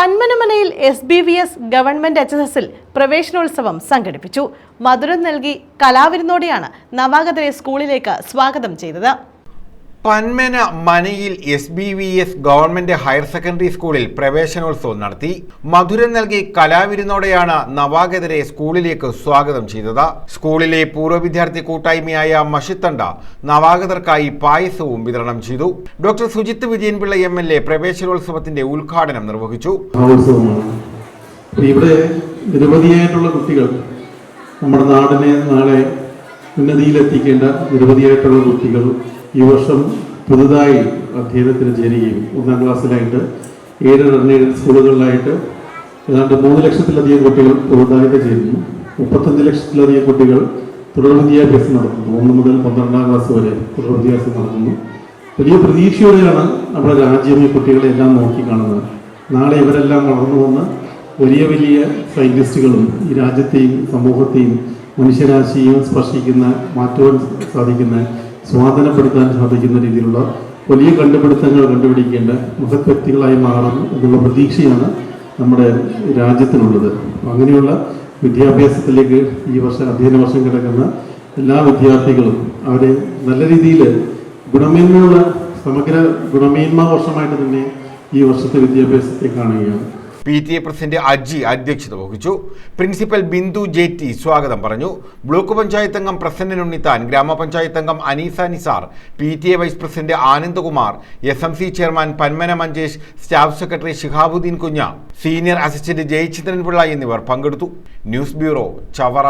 പന്മനമനയിൽ S B V S government H S എസിൽ പ്രവേശനോത്സവം സംഘടിപ്പിച്ചു. മധുരം നൽകി കലാവിരുന്നോടെയാണ് നവാഗതരെ സ്കൂളിലേക്ക് സ്വാഗതം ചെയ്തത്. Panmana മനയിൽ S B V S government higher secondary സ്കൂളിൽ പ്രവേശനോത്സവം നടത്തി. മധുരം നൽകി കലാവിരുന്നോടെയാണ് നവാഗതരെ സ്കൂളിലേക്ക് സ്വാഗതം ചെയ്തത്. സ്കൂളിലെ പൂർവ വിദ്യാർത്ഥി കൂട്ടായ്മയായ മഷിത്തണ്ട നവാഗതർക്കായി പായസവും വിതരണം ചെയ്തു. Doctor Sujith Vijayanpillai M L A പ്രവേശനോത്സവത്തിന്റെ ഉദ്ഘാടനം നിർവഹിച്ചു. ഇവിടെ നിരവധിയായിട്ടുള്ള കുട്ടികൾ നമ്മുടെ നാടിനെ നാളെ ഉന്നതിയിലെത്തിക്കേണ്ട നിരവധിയായിട്ടുള്ള കുട്ടികൾ ഈ വർഷം പുതുതായി അധ്യയനത്തിന് ചേരുകയും ഒന്നാം ക്ലാസ്സിലായിട്ട് ഏഴ് റണ്ണേഴ് സ്കൂളുകളിലായിട്ട് ഏതാണ്ട് മൂന്ന് ലക്ഷത്തിലധികം കുട്ടികൾ പുതുതായിട്ട് ചേരുന്നു മുപ്പത്തഞ്ച് ലക്ഷത്തിലധികം കുട്ടികൾ തുടർ വിദ്യാഭ്യാസം നടത്തുന്നു. ഒന്ന് മുതൽ പന്ത്രണ്ടാം ക്ലാസ് വരെ തുടർ വിദ്യാഭ്യാസം നടത്തുന്നു. വലിയ പ്രതീക്ഷയോടെയാണ് നമ്മുടെ രാജ്യം ഈ കുട്ടികളെ എല്ലാം നോക്കി കാണുന്നത്. നാളെ ഇവരെല്ലാം വളർന്നു വന്ന് വലിയ വലിയ സയന്റിസ്റ്റുകളും ഈ രാജ്യത്തെയും സമൂഹത്തെയും മനുഷ്യരാശിയും സ്പർശിക്കുന്ന മാറ്റുവാൻ സാധിക്കുന്ന സ്വാധീനപ്പെടുത്താൻ സാധിക്കുന്ന രീതിയിലുള്ള വലിയ കണ്ടുപിടുത്തങ്ങൾ കണ്ടുപിടിക്കേണ്ട മഹത് വ്യക്തികളായി മാറണം എന്നുള്ള പ്രതീക്ഷയാണ് നമ്മുടെ രാജ്യത്തിനുള്ളത്. അങ്ങനെയുള്ള വിദ്യാഭ്യാസത്തിലേക്ക് ഈ വർഷം അധ്യയന വർഷം കിടക്കുന്ന എല്ലാ വിദ്യാർത്ഥികളും അവരെ നല്ല രീതിയിൽ ഗുണമേന്മയുള്ള സമഗ്ര ഗുണമേന്മ വർഷമായിട്ട് തന്നെ ഈ വർഷത്തെ വിദ്യാഭ്യാസത്തെ കാണുകയാണ്. P T A president Aji അധ്യക്ഷത വഹിച്ചു. പ്രിൻസിപ്പൽ ബിന്ദു ജേറ്റി സ്വാഗതം പറഞ്ഞു. ബ്ലോക്ക് പഞ്ചായത്ത് അംഗം പ്രസന്നൻ ഉണ്ണിത്താൻ ഗ്രാമപഞ്ചായത്ത് അംഗം Aneesa Nisar P T A vice president Anandakumar S M C chairman Panmana Manjesh staff secretary Shihabuddin Kunja senior assistant Jayachandran Pillai എന്നിവർ പങ്കെടുത്തു. News bureau Chavara.